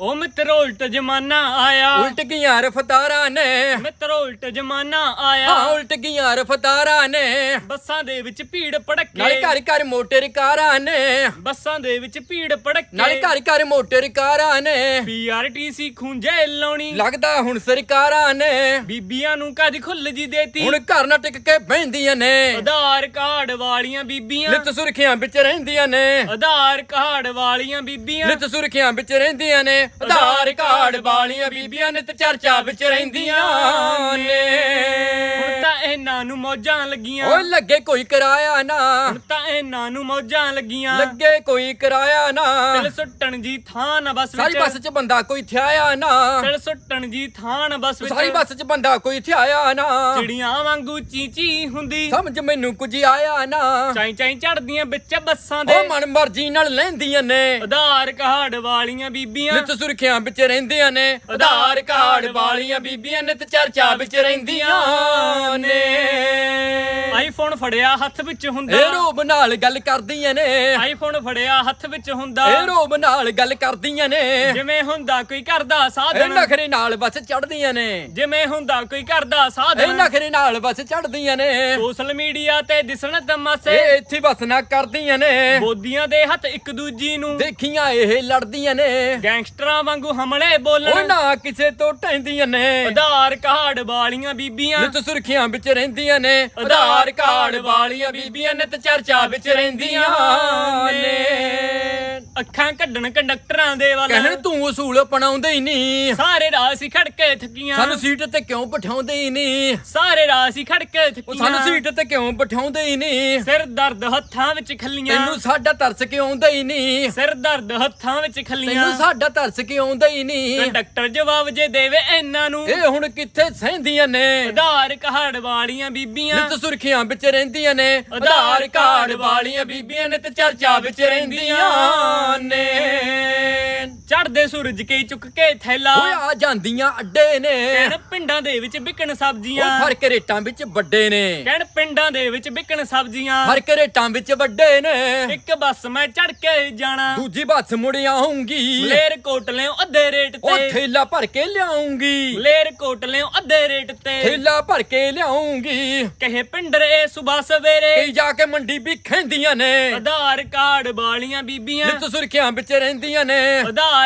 ਉਹ ਮਿੱਤਰੋ ਉਲਟ ਜ਼ਮਾਨਾ ਆਇਆ। ਉਲਟ ਗਈਆਂ ਰਫਤਾਰਾਂ ਨੇ। ਮਿੱਤਰੋ ਉਲਟ ਜ਼ਮਾਨਾ ਹਾਂ ਆਇਆ ਉਲਟ ਗਈਆਂ ਰਫਤਾਰਾਂ ਨੇ। ਬੱਸਾਂ ਦੇ ਵਿੱਚ ਭੀੜ ਨਾਲੇ ਭੜੱਕੇ ਘਰ ਘਰ ਮੋਟਰ ਕਾਰਾਂ ਨੇ। ਬੱਸਾਂ ਦੇ ਵਿੱਚ ਭੀੜ ਭੜੱਕੇ। ਨਾਲੇ ਘਰ ਘਰ ਮੋਟਰ ਕਾਰਾਂ ਨੇ। ਪੀਆਰਟੀਸੀ ਖੁੰਝੇ ਲਾਉਣੀ। ਲੱਗਦਾ ਹੁਣ ਸਰਕਾਰਾਂ ਨੇ। ਬੀਬੀਆਂ ਨੂੰ ਕਦ ਖੁੱਲ ਜੀ ਦੇਤੀ। ਹੁਣ ਘਰ ਨਾ ਟਿਕ ਕੇ ਬਹਿੰਦੀਆਂ ਨੇ। ਆਧਾਰ ਕਾਰਡ ਵਾਲੀਆਂ ਬੀਬੀਆਂ। ਨਿਤ ਸੁਰਖੀਆਂ ਵਿੱਚ ਰਹਿੰਦੀਆਂ ਨੇ। ਆਧਾਰ ਕਾਰਡ ਵਾਲੀਆਂ ਬੀਬੀਆਂ। ਨਿਤ ਸੁਰਖੀਆਂ ਵਿੱਚ ਰਹਿੰਦੀਆਂ ਨੇ। ਆਧਾਰ ਕਾਰਡ ਵਾਲੀਆਂ ਬੀਬੀਆਂ ਨਿਤ ਚਰਚਾ ਵਿੱਚ ਰਹਿੰਦੀਆਂ ਨੇ। ਇਹਨਾਂ ਨੂੰ ਮੌਜਾਂ ਲੱਗੀਆਂ। ਓਏ ਲੱਗੇ ਕੋਈ ਕਿਰਾਇਆ ਨਾ। ਹੁਣ ਤਾਂ ਇਹਨਾਂ ਨੂੰ ਮੌਜਾਂ ਲੱਗੀਆਂ। ਲੱਗੇ ਕੋਈ ਕਿਰਾਇਆ ਨਾ। ਤਿਲ ਸੁੱਟਣ ਜੀ ਥਾਂ ਨਾ ਬਸ ਸਾਰੀ ਬੱਸ 'ਚ ਬੰਦਾ ਕੋਈ ਥਿਆਇਆ ਨਾ। ਤਿਲ ਸੁੱਟਣ ਜੀ ਥਾਂ ਨਾ ਬਸ ਵਿੱਚ। ਸਾਰੀ ਬੱਸ 'ਚ ਬੰਦਾ ਕੋਈ ਥਿਆਇਆ ਨਾ। ਚਿੜੀਆਂ ਵਾਂਗੂ ਚੀਚੀ ਹੁੰਦੀ। ਸਮਝ ਮੈਨੂੰ ਕੁਝ ਆਇਆ ਨਾ। ਚਾਈ ਚਾਈ ਚੜਦੀਆਂ ਵਿੱਚ ਬੱਸਾਂ ਦੇ। ਮਨ ਮਰਜ਼ੀ ਨਾਲ ਲੈਂਦੀਆਂ ਨੇ। ਆਧਾਰ ਕਾਰਡ ਵਾਲੀਆਂ ਬੀਬੀਆਂ। ਨਿਤ ਸੁਰਖੀਆਂ ਵਿੱਚ ਰਹਿੰਦੀਆਂ ਨੇ। ਆਧਾਰ ਕਾਰਡ ਵਾਲੀਆਂ ਬੀਬੀਆਂ ਨਿਤ ਚਰਚਾ ਵਿੱਚ ਰਹਿੰਦੀਆਂ। ਆਈਫੋਨ ਫੜਿਆ ਹੱਥ ਵਿੱਚ ਹੁੰਦਾ। ਇਹ ਰੋਬ ਨਾਲ ਗੱਲ ਕਰਦੀਆਂ ਨੇ। ਆਈਫੋਨ ਫੜਿਆ ਹੱਥ ਵਿੱਚ ਹੁੰਦਾ। ਇਹ ਰੋਬ ਨਾਲ ਗੱਲ ਕਰਦੀਆਂ ਨੇ। ਜਿਵੇਂ ਹੁੰਦਾ ਕੋਈ ਘਰ ਦਾ ਇਹ ਸਾਧਨ। ਨਖਰੇ ਨਾਲ ਬਸ ਚੜਦੀਆਂ ਨੇ। ਜਿਵੇਂ ਹੁੰਦਾ ਕੋਈ ਘਰ ਦਾ ਇਹ ਸਾਧਨ ਨਖਰੇ ਨਾਲ ਬਸ ਚੜਦੀਆਂ ਨੇ। ਸੋਸ਼ਲ ਮੀਡੀਆ ਤੇ ਦਿਸਣ ਤਮਾਸੇ। ਇਹ ਇੱਥੇ ਬਸ ਨਾ ਕਰਦੀਆਂ ਨੇ। ਬੋਦੀਆਂ ਦੇ ਹੱਥ ਇੱਕ ਦੂਜੀ ਨੂੰ। ਦੇਖੀਆਂ ਇਹ ਲੜਦੀਆਂ ਨੇ। ਗੈਂਗਸਟਰਾਂ ਵਾਂਗੂ ਹਮਲੇ ਉਹ ਬੋਲਣ ਨਾ ਕਿਸੇ ਤੋਂ ਟੈਂਦੀਆਂ ਨੇ। ਆਧਾਰ ਕਾਰਡ ਵਾਲੀਆਂ ਬੀਬੀਆਂ। ਨਿਤ ਸੁਰਖੀਆਂ ਵਿੱਚ ਰਹਿੰਦੀਆਂ ਨੇ। ਆਧਾਰ ਕਾਰਡ ਵਾਲੀਆਂ ਬੀਬੀਆਂ ਨਿਤ ਚਰਚਾ ਵਿੱਚ ਰਹਿੰਦੀਆਂ ਨੇ। ਅੱਖਾਂ ਕੱਢਣ ਕੰਡਕਟਰਾਂ ਦੇ ਵੱਲ। ਕਹਿਣ ਤੂੰ ਉਸੂਲ ਅਪਣਾਉਂਦੇ ਹੀ ਨਹੀਂ ਸਾਰੇ ਰਾਹ ਸੀ ਖੜਕੇ ਥਕੀਆਂ। ਸਾਨੂੰ ਸੀਟ ਤੇ ਕਿਉਂ ਬਿਠਾਉਂਦੇ ਹੀ ਨਹੀਂ ਸਾਰੇ ਰਾਹ ਸੀ ਖੜਕੇ ਉਹ ਥਕੀਆਂ। ਸਾਨੂੰ ਸੀਟ ਤੇ ਕਿਉਂ ਬਿਠਾਉਂਦੇ ਹੀ ਨਹੀਂ ਸਿਰ ਦਰਦ ਹੱਥਾਂ ਵਿੱਚ ਖੱਲੀਆਂ। ਤੈਨੂੰ ਸਾਡਾ ਤਰਸ ਕਿਉਂ ਆਉਂਦਾ ਹੀ ਨਹੀਂ ਸਿਰ ਦਰਦ ਹੱਥਾਂ ਵਿੱਚ ਖੱਲੀਆਂ। ਤੈਨੂੰ ਸਾਡਾ ਤਰਸ ਕਿਉਂ ਆਉਂਦਾ ਹੀ ਨਹੀਂ ਕੰਡਕਟਰ ਜਵਾਬ ਜੇ ਦੇਵੇ ਇਹਨਾਂ ਨੂੰ। ਇਹ ਹੁਣ ਕਿੱਥੇ ਸਹਿੰਦੀਆਂ ਨੇ? ਆਧਾਰ ਕਾਰਡ ਵਾਲੀਆਂ ਬੀਬੀਆਂ। ਨਿਤ ਸੁਰਖੀਆਂ ਵਿੱਚ ਰਹਿੰਦੀਆਂ ਨੇ। ਆਧਾਰ ਕਾਰਡ ਵਾਲੀਆਂ ਬੀਬੀਆਂ ਨਿਤ ਚਰਚਾ ਵਿੱਚ ਰਹਿੰਦੀਆਂ। ਨੇ ਚੜਦੇ ਸੂਰਜ ਕੇ ਚੁੱਕ ਕੇ ਥੈਲਾ। ਓਏ ਆ ਜਾਂਦੀਆਂ ਅੱਡੇ ਨੇ। ਕਹਿਣ ਪਿੰਡਾਂ ਦੇ ਵਿੱਚ ਵਿਕਣ ਉਹ ਸਬਜ਼ੀਆਂ ਫ਼ਰਕ ਰੇਟਾਂ ਵਿੱਚ ਵੱਡੇ ਨੇ। ਕਹਿਣ ਪਿੰਡਾਂ ਦੇ ਵਿੱਚ ਵਿਕਣ ਸਬਜ਼ੀਆਂ। ਫ਼ਰਕ ਰੇਟਾਂ ਵਿੱਚ ਵੱਡੇ ਨੇ। ਇੱਕ ਬੱਸ ਮੈਂ ਚੜ ਕੇ ਜਾਣਾ। ਦੂਜੀ ਬੱਸ ਮੁੜ ਆਉਂਗੀ ਮਲੇਰ ਕੋਟ ਲਿਓ ਅੱਧੇ ਰੇਟ ਉਹ ਤੇ ਥੇਲਾ ਭਰ ਕੇ ਲਿਆਉਂਗੀ ਮਲੇਰ ਕੋਟ ਲਿਓ ਅੱਧੇ ਰੇਟ ਤੇ। ਥੇਲਾ ਭਰ ਕੇ ਲਿਆਉਂਗੀ ਕਹੇ ਪਿੰਡਰੇ ਸੁਬਾ ਸਵੇਰੇ। ਕਈ ਜਾ ਕੇ ਮੰਡੀ ਵੀ ਖੈਂਦੀਆਂ ਨੇ। ਆਧਾਰ ਕਾਰਡ ਵਾਲੀਆਂ ਬੀਬੀਆਂ। ਨਿਤ ਸੁਰਖੀਆਂ ਵਿੱਚ ਰਹਿੰਦੀਆਂ ਨੇ।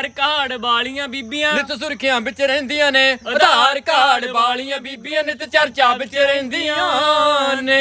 ਆਧਾਰ ਕਾਰਡ ਵਾਲੀਆਂ ਬੀਬੀਆਂ। ਨਿਤ ਸੁਰਖੀਆਂ ਵਿੱਚ ਰਹਿੰਦੀਆਂ ਨੇ। ਆਧਾਰ ਕਾਰਡ ਵਾਲੀਆਂ ਬੀਬੀਆਂ ਨਿਤ ਚਰਚਾ ਵਿੱਚ ਰਹਿੰਦੀਆਂ ਨੇ।